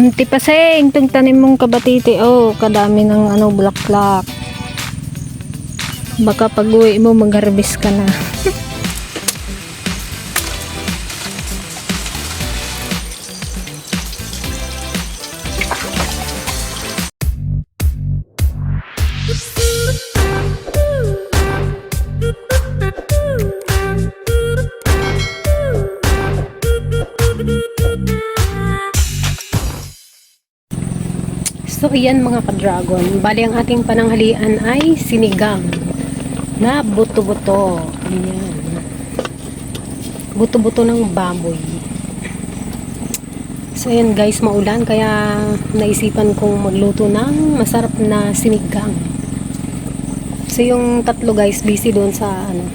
Anti paseng, itong tanim mong kabatiti. Oh, kadami ng ano, bulaklak. Baka pag uwi mo, mag-harvest ka na. So, iyan mga ka-dragon. Bali, ang ating pananghalian ay sinigang na buto-buto. Ayan. Buto-buto ng baboy. So, ayan guys, maulan. Kaya naisipan kong magluto ng masarap na sinigang. So, yung tatlo guys, busy doon sa ano,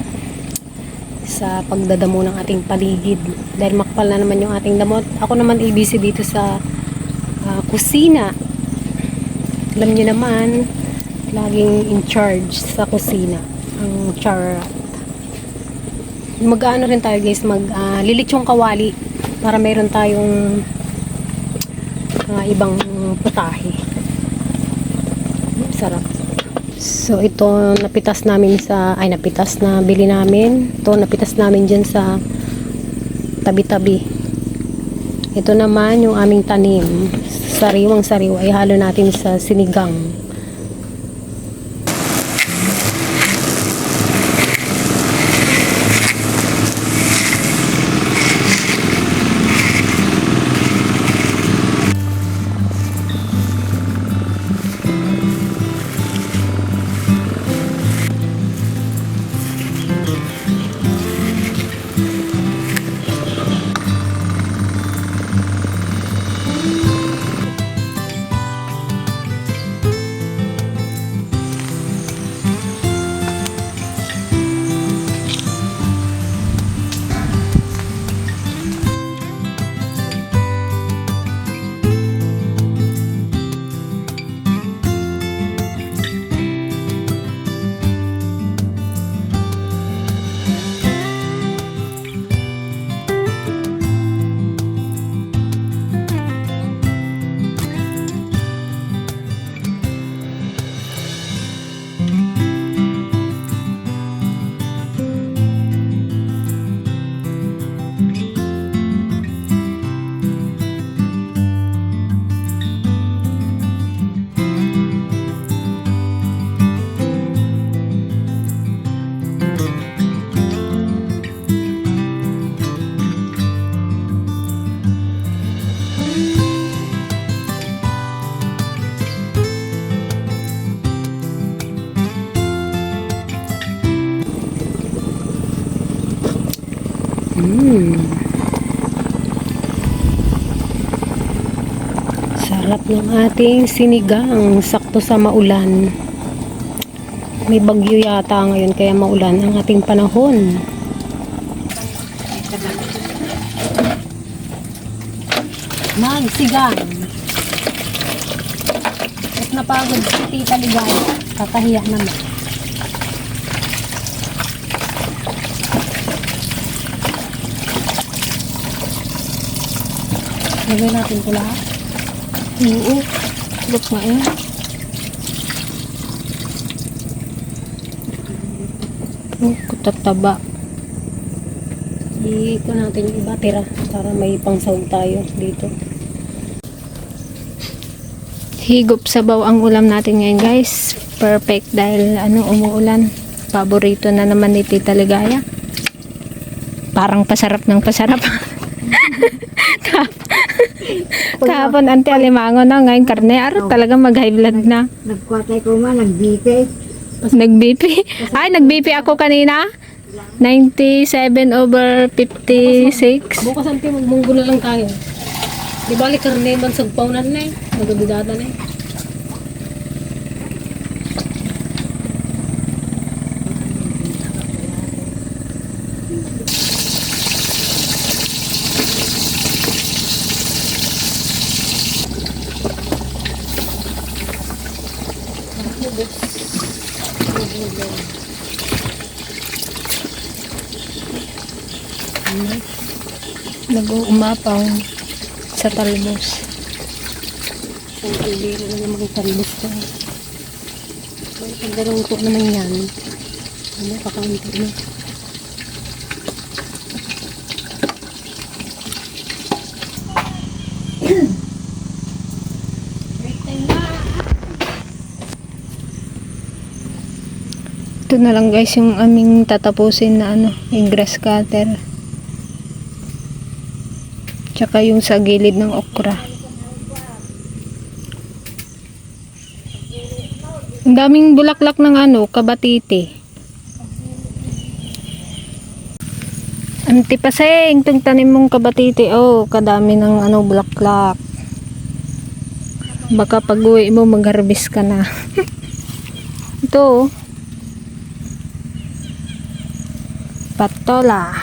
sa pagdadamo ng ating paligid. Dahil makapal na naman yung ating damot. Ako naman ay busy dito sa ah, kusina alam niyo naman, laging in charge sa kusina ang charat. Mag-ano rin tayo guys, mag uh, lilitsong kawali para mayroon tayong mga ibang putahe. Sarap. So ito napitas namin sa ay napitas na bili namin. Ito napitas namin diyan sa tabi-tabi. Ito naman yung aming tanim. Sariwang sariwa ay halo natin sa sinigang. Ating sinigang. Sakto sa maulan. May bagyo yata ngayon kaya maulan ang ating panahon. Magsigang. At napagod si Tita Ligaya. Kakahiya naman. Lagay natin ito lahat. Oo. Look nga yan. Oh, katataba. Iko natin yung iba para may pangsawag tayo dito. Higop sabaw ang ulam natin ngayon guys. Perfect dahil ano umuulan. Paborito na naman ni Tita Ligaya. Parang pasarap ng pasarap. Kahapon ante alimango na ngayon karne aro talaga mag high blood na. Nagkwatay ko man, nagbite. Nag-BP. Ay, nag-BP ako kanina. 97 over 56. Bukas ang magmunggo na lang tayo. Di bali karne man sagpaw na na eh. Nagabidata na eh. Nag-uumapaw sa talbos. Isang kaldero na naman talbos ko. Pag naluto naman yan, kakaunti na. Ito na lang guys yung aming tatapusin na ano, yung grass cutter. Tsaka yung sa gilid ng okra. Ang daming bulaklak ng ano, kabatiti. Antipaseng, itong tanim mong kabatiti. Oh, kadami ng ano, bulaklak. Baka pag uwi mo, mag-harvest ka na. Ito, oh. Patola.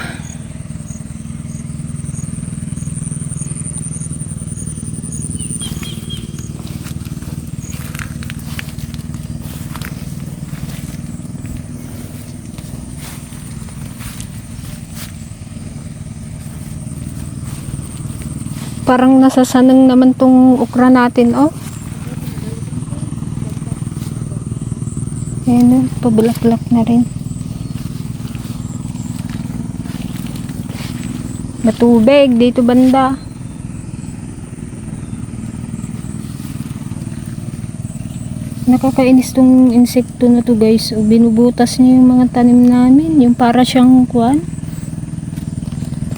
Parang nasasanang naman tong okra natin, oh. Ayan, oh, pabulaklak na rin. Matubig dito banda. Nakakainis tong insekto na to guys. O, binubutas niya yung mga tanim namin. Yung para siyang kuan.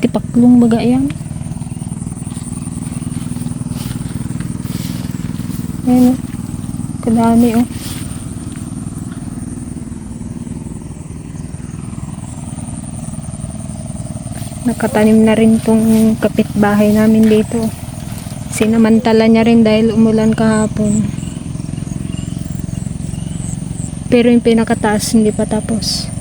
Tipaklong baga yan. Ayan. Kadami oh. Nakatanim na rin tong kapitbahay namin dito. Sinamantala niya rin dahil umulan kahapon. Pero yung pinakataas hindi pa tapos.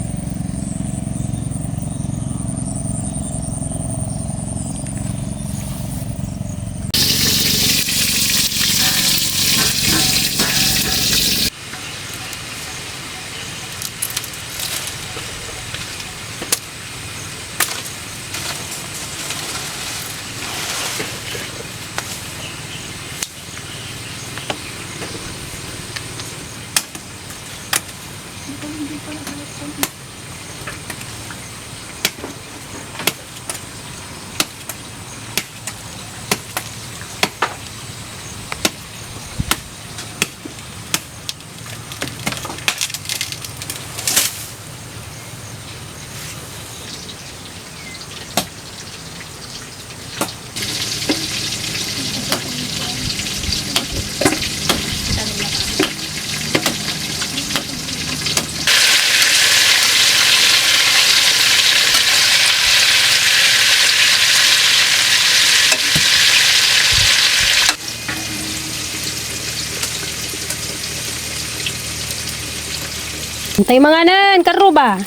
Antay mga nan, karuba.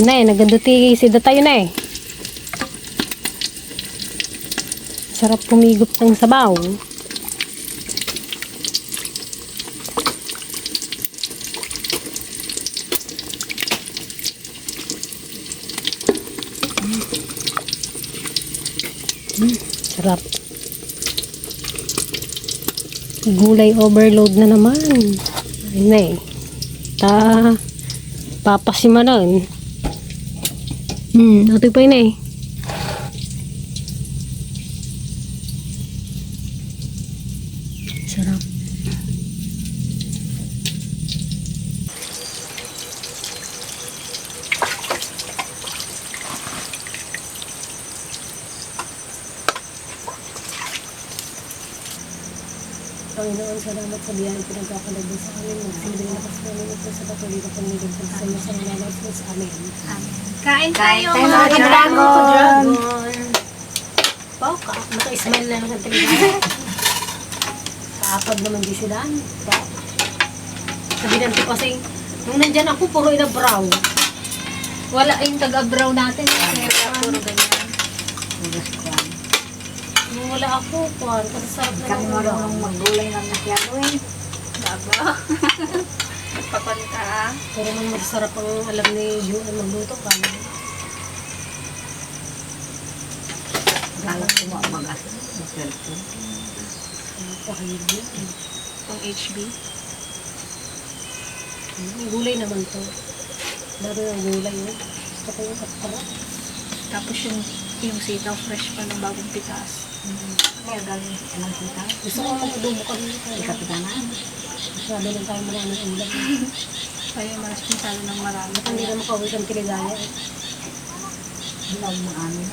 Nay, naganduti si tayo na eh. Sarap pumigop ng sabaw. Mm, sarap. Gulay overload na naman. Ayun na eh. Ta, papasima na yun. Hmm, pa yun eh. Sarap. Panginoon, salamat sa biyayang pinagkakalagay sa na lakas namin ito sa patuloy na pangilagay sa inyo sa mga sa sa amin. Kain tayo Tayo mga dragon. Pao ka, naka-smile na lang television. Kaapag naman di sila. Sabi ng ko kasi, nung nandyan ako, puro ina brown. Wala yung taga-brow natin. Kaya puro ganyan. Nung wala ako, kuhan, kasi sarap na Kami ng marunong maggulay ng masyado eh. Baba. Papunta. Pero nung masarap ang alam ni Ju na magluto ka. Kala ko mabagas. Cellphone. Pakahigit. Pang HB. May gulay naman to. Daro ng gulay yun. Gusto ko yung kapara. Tapos yung, yung sitaw fresh pa ng bagong pitas. Kaya galing ng sitaw. Gusto ko mag-adobo kami. Ikapitanan. Masyado lang tayo maraming ulam. Kaya mas masyado ng marami. Hindi na makauwi ng tiligaya eh? Hilaw ng amin.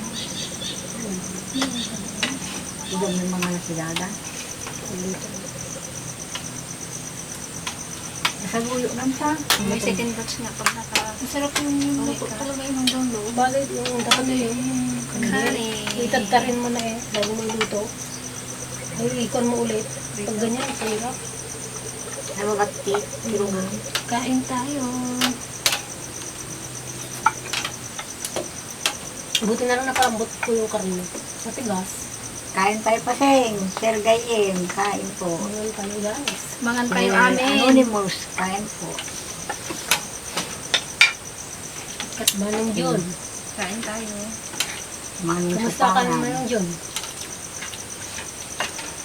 Hilaw ng mga nasilada. Nasaguyo lang siya. May second batch na pag naka... Masarap yung yung luto talaga yung hanggang loob. Bakit yung dami yung Kare. Itagtarin mo na eh, bago mo luto. Ay, ikon mo ulit. Pag ganyan, Ay, magati. Tirungan. Kain tayo. Buti na lang nakalambot ko yung karne. Sa tigas. Kain tayo pa, Seng. Sir Gayem. Kain po. Ngayon tayo guys. Mangan kayo amin. Anonymous. Kain po. Kat manong John. Kain tayo. Manong Kamusta ka naman manong John?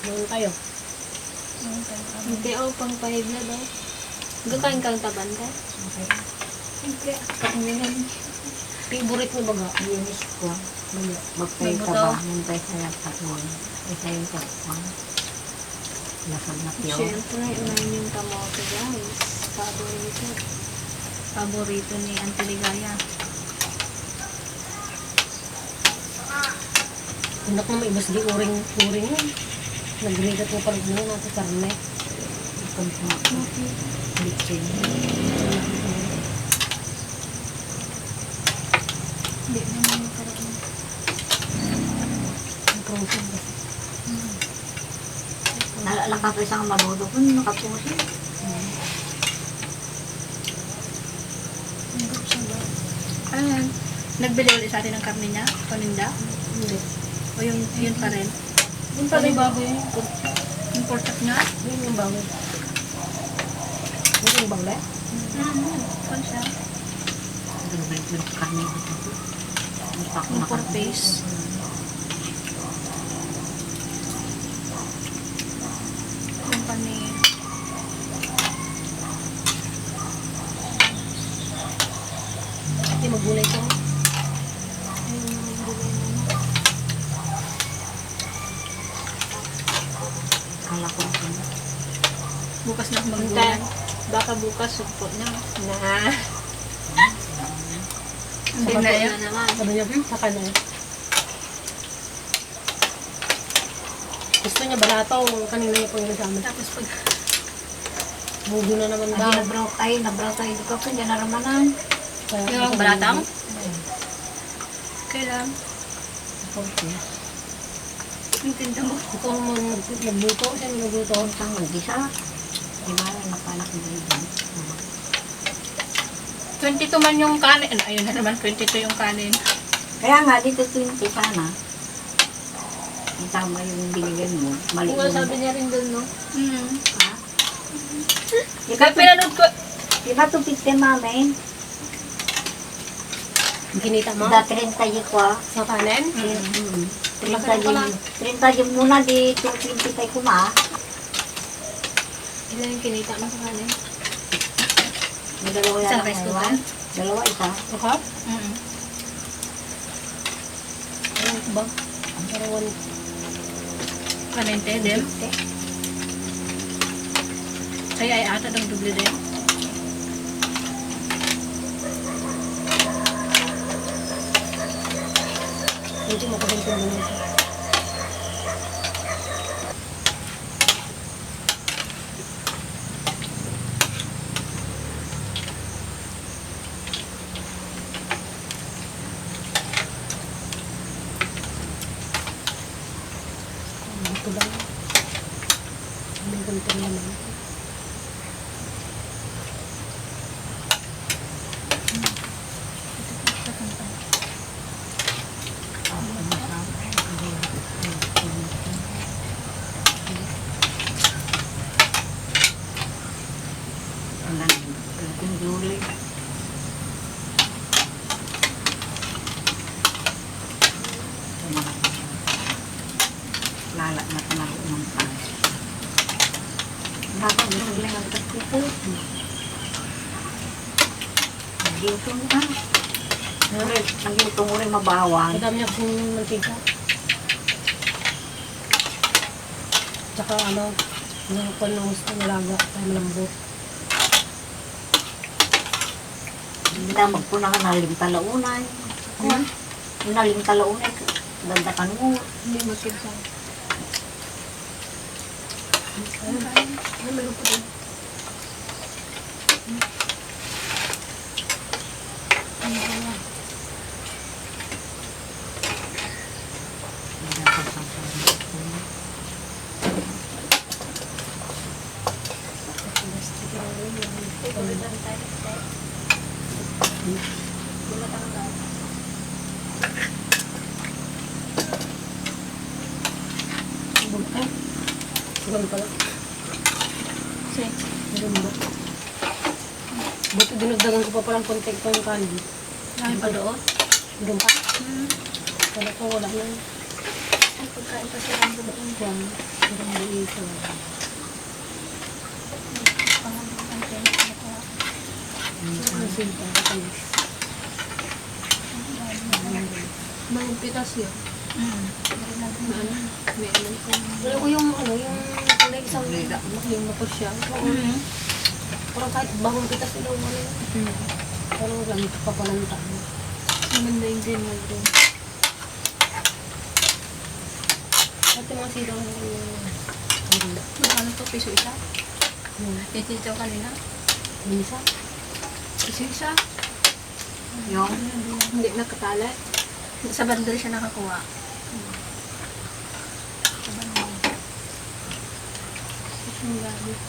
Manong tayo. Hindi, oh, pang pahid na daw. Gakain kang tabanda? Hindi. Kainin. Favorite mo baga? Linis ko. May ka ba? Nantay sa lapat mo. Isa yung kapwan. Lasag na piyo. Siyempre, unahin yung kamote guys. Paborito. Paborito ni Auntie Ligaya. Anak na may ibas di uring, uring yun. Nagrigat mo parang ano natin karne. Yung pa isang mabudo ko. Nakapusin. Ayan. Nagbili ulit sa atin ng karne niya. Paninda. Hindi. O yung yun pa rin. Yung pala yung bago yun. Imported nga. Yun yung bago. Yun yung siya. Grabe yung dito. Import base. Company. Hindi magulay ko. Kala ko. Bukas na magbulay. Baka bukas sugpo na. Na. Hindi na naman. Sabi niya, hmm, saka na yun. Gusto niya balataw. Kanina niya pang sa amin. Tapos pag Bugo na naman Ay, daw. nabraw ay, nabraw tayo dito ko, dyan na ramanan. Kaya- Yung balatang? Kailan? Okay. Intinda mo. Ikaw naman nag- nagluto. Siya yung nagluto. Ang tango, di ba, napanak mo dyan. 22 man yung kanin. Ano, ayun na naman, 22 yung kanin. Kaya nga, dito 20 sana. Ang tama yung binigyan mo. Mali Kung yung... sabi niya rin doon, no? Hmm. Ha? Ba, pinanood ko. Di ba ito 50 mami? Kinita mo? Da 30 ko ah. Sa kanin? Mm. Laki 30 pala. yung, 30 yung muna di 220 kay kuma. Ilan yung kinita mo sa kanin? May dalawa yan ang rice cooker? Dalawa isa. Saka? Mm. Ano ba? Parang one. Kanente din. Kaya ay ata ng doble din. Medyo makagantin mo nito. Ito lang. May ganito naman. Ang galing. Ang juli. Lala na panalo ng pan. Bakit gusto nila ang tagpupo? Dito na. Ngunit, ang dito mo rin mabawan. Madami niya kung mantika. Tsaka ano, yung panungus na nalaga, ay malambot. Hindi na magpuna ka na limtalaunay. Hmm? Na limtalaunay, ganda ka mo. Hindi makita. Ay, malupot eh. Ay, Sugal pala. Kasi, Maganda. Buti dinagdagan ko pa palang konti ko yung kanin. dahil pa doon. Doon pa? Kala ko wala na. Ay, pagkain pa sila doon. Tent. Ang sinta. Katalis. May pitas yun. Hmm. Ano? May ano ko. Wala ko yung ano, yung kulay isang yung mapos siya. Hmm. Parang kahit bagong pitas nila wala. Parang lang papalanta. Maganda yung green wall doon. At yung mga silang yung Magkano to? Piso isa? yung Itito kanina? minsa. Piso isa? Yung, Hindi nakatala. Sa bandal siya nakakuha. Sa bandal. Yung gamit.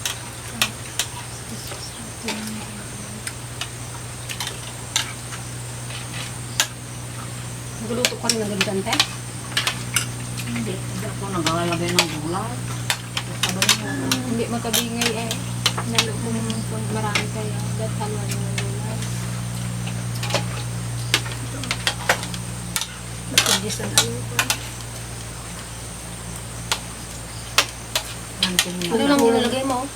Nagluto ko rin ng gagante. hindi. Hindi ako naglalagay ng gulay. Hindi makabingay eh. Kung kung marami kaya. Datan mo yung gulay. Napagdis ang ano ko. Ano lang nilalagay mo?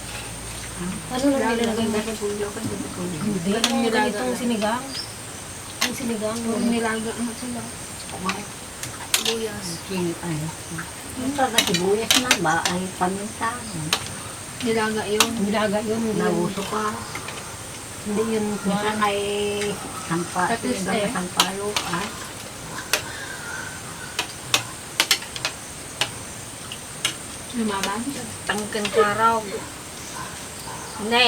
Ano lang nilalagay mo? Hindi. Ganun Yung ganitong sinigang. Yung sinigang. Yung nilaga mo sila. Buyas. Yung sa sibuyas na ba ay paminta. Nilaga yun. Nilaga yun. Nauso pa. Hindi yun. Minsan ay sampa, Tapos sinigang na sampalo. Ah, Lumaban. tangkan ko araw. Hindi.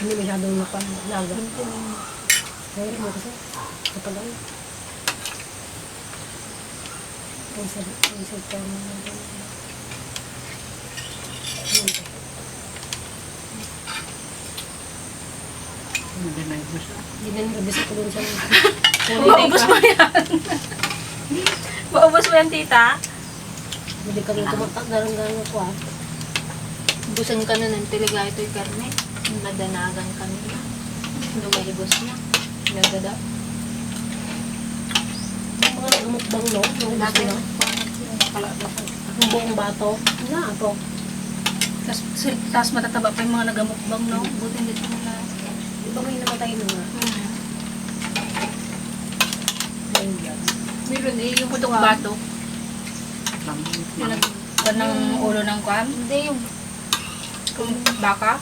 Hindi masyadong napalaga. Kaya mo kasi. Kapag ano. Ang sarap. Ang sarap. Ang sarap. Hindi na yung gusto. Hindi na nirabis ako dun sa... Maubos mo yan. Maubos mo yan, tita. Hindi kami kumatak. Darang-darang ako ah. Busan ka na ng talaga ito yung karne. Nadanagan ka nila. Lumaibos na. Nagada. Yung mga nagamukbang no. Yung gusto na. Yung buong bato. Na ako. Tapos, tapos matataba pa yung mga nagamukbang, no? Buti hindi ito na. Di ba may namatay na nga? Yan. Meron eh, yung putok bato. Yung nag ng ulo ng kwan. Hindi yung Kung baka.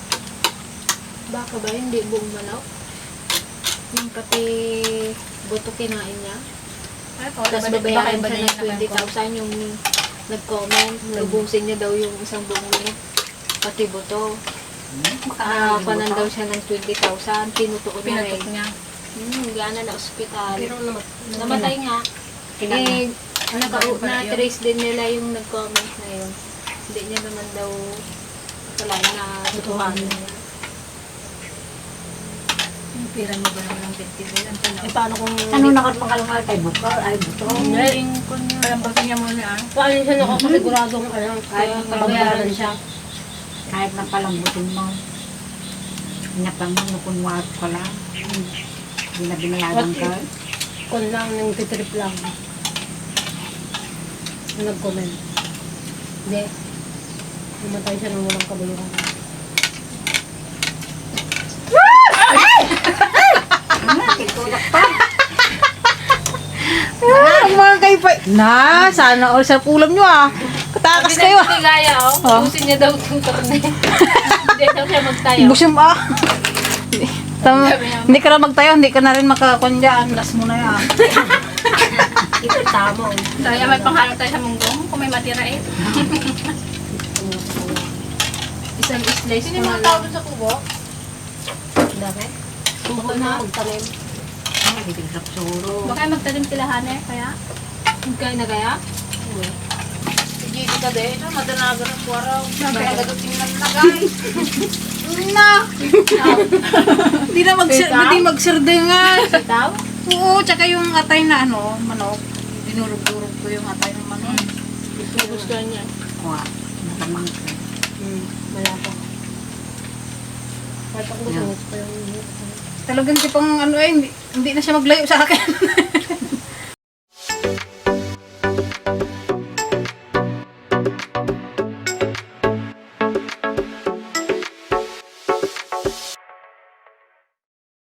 Baka ba hindi buong manok? Yung pati buto kinain niya. Tapos babayaran siya ng 20,000 yung nag-comment. Lubusin niya daw yung isang buong ulit. Pati buto. Ah, panan daw siya ng 20,000. Tinutuon niya rin. Pinatok niya. Hmm, gana na ospital. Pero namat Namatay nga. Eh, naka, na-trace din nila yung nag-comment na yun. Hindi niya naman daw akalain na tutuhanan niya. Yung pira mo ba naman ng 50 mil? Ang tanaw. Eh, paano kung... Ano nakat makalungal kay bukal ay buto. Ngayon ko niya. Parang bakit niya muna ah. Paano siya nakakasigurado kung ano, Kahit kaya pabayaran babayaran siya. Kahit na palambutin mo. Inapang mo nukun wat ko lang. Hindi na binayaran ka. Kung lang, nang titrip lang. Na nag-comment. Hindi. Namatay siya ng walang kabuluhan. Ah, mga kayo pa. Na, sana all sa ulam nyo ah. Katakas kayo ah. Ligaya, oh. Ubusin niya daw itong karne. Hindi daw siya magtayo. Busum ah. Tama, hindi ka na magtayo, hindi ka na rin makakondyan. Last mo na yan. Ito tama. oh. Kaya may panghalo tayo sa munggong kung may matira eh. Isang slice Sino mga na tao sa kubo? Dami. Subukan na magtanim. Ay, biglang suro. Baka magtanim sila hane, kaya? Kaya na kaya? Sige, di ka de. Ito, madanagan ang kwaraw. Kaya gagating ng lagay. Na! Hindi na mag hindi magsirdingan. Sitaw? Oo, tsaka yung atay na ano, manok. Dinurog-durog ko yung atay ng manok. Gusto gusto niya. Kuha. Natamang ko. Malapa. Kahit ako gusto ko yung Talagang si pang ano eh, hindi, hindi na siya maglayo sa akin.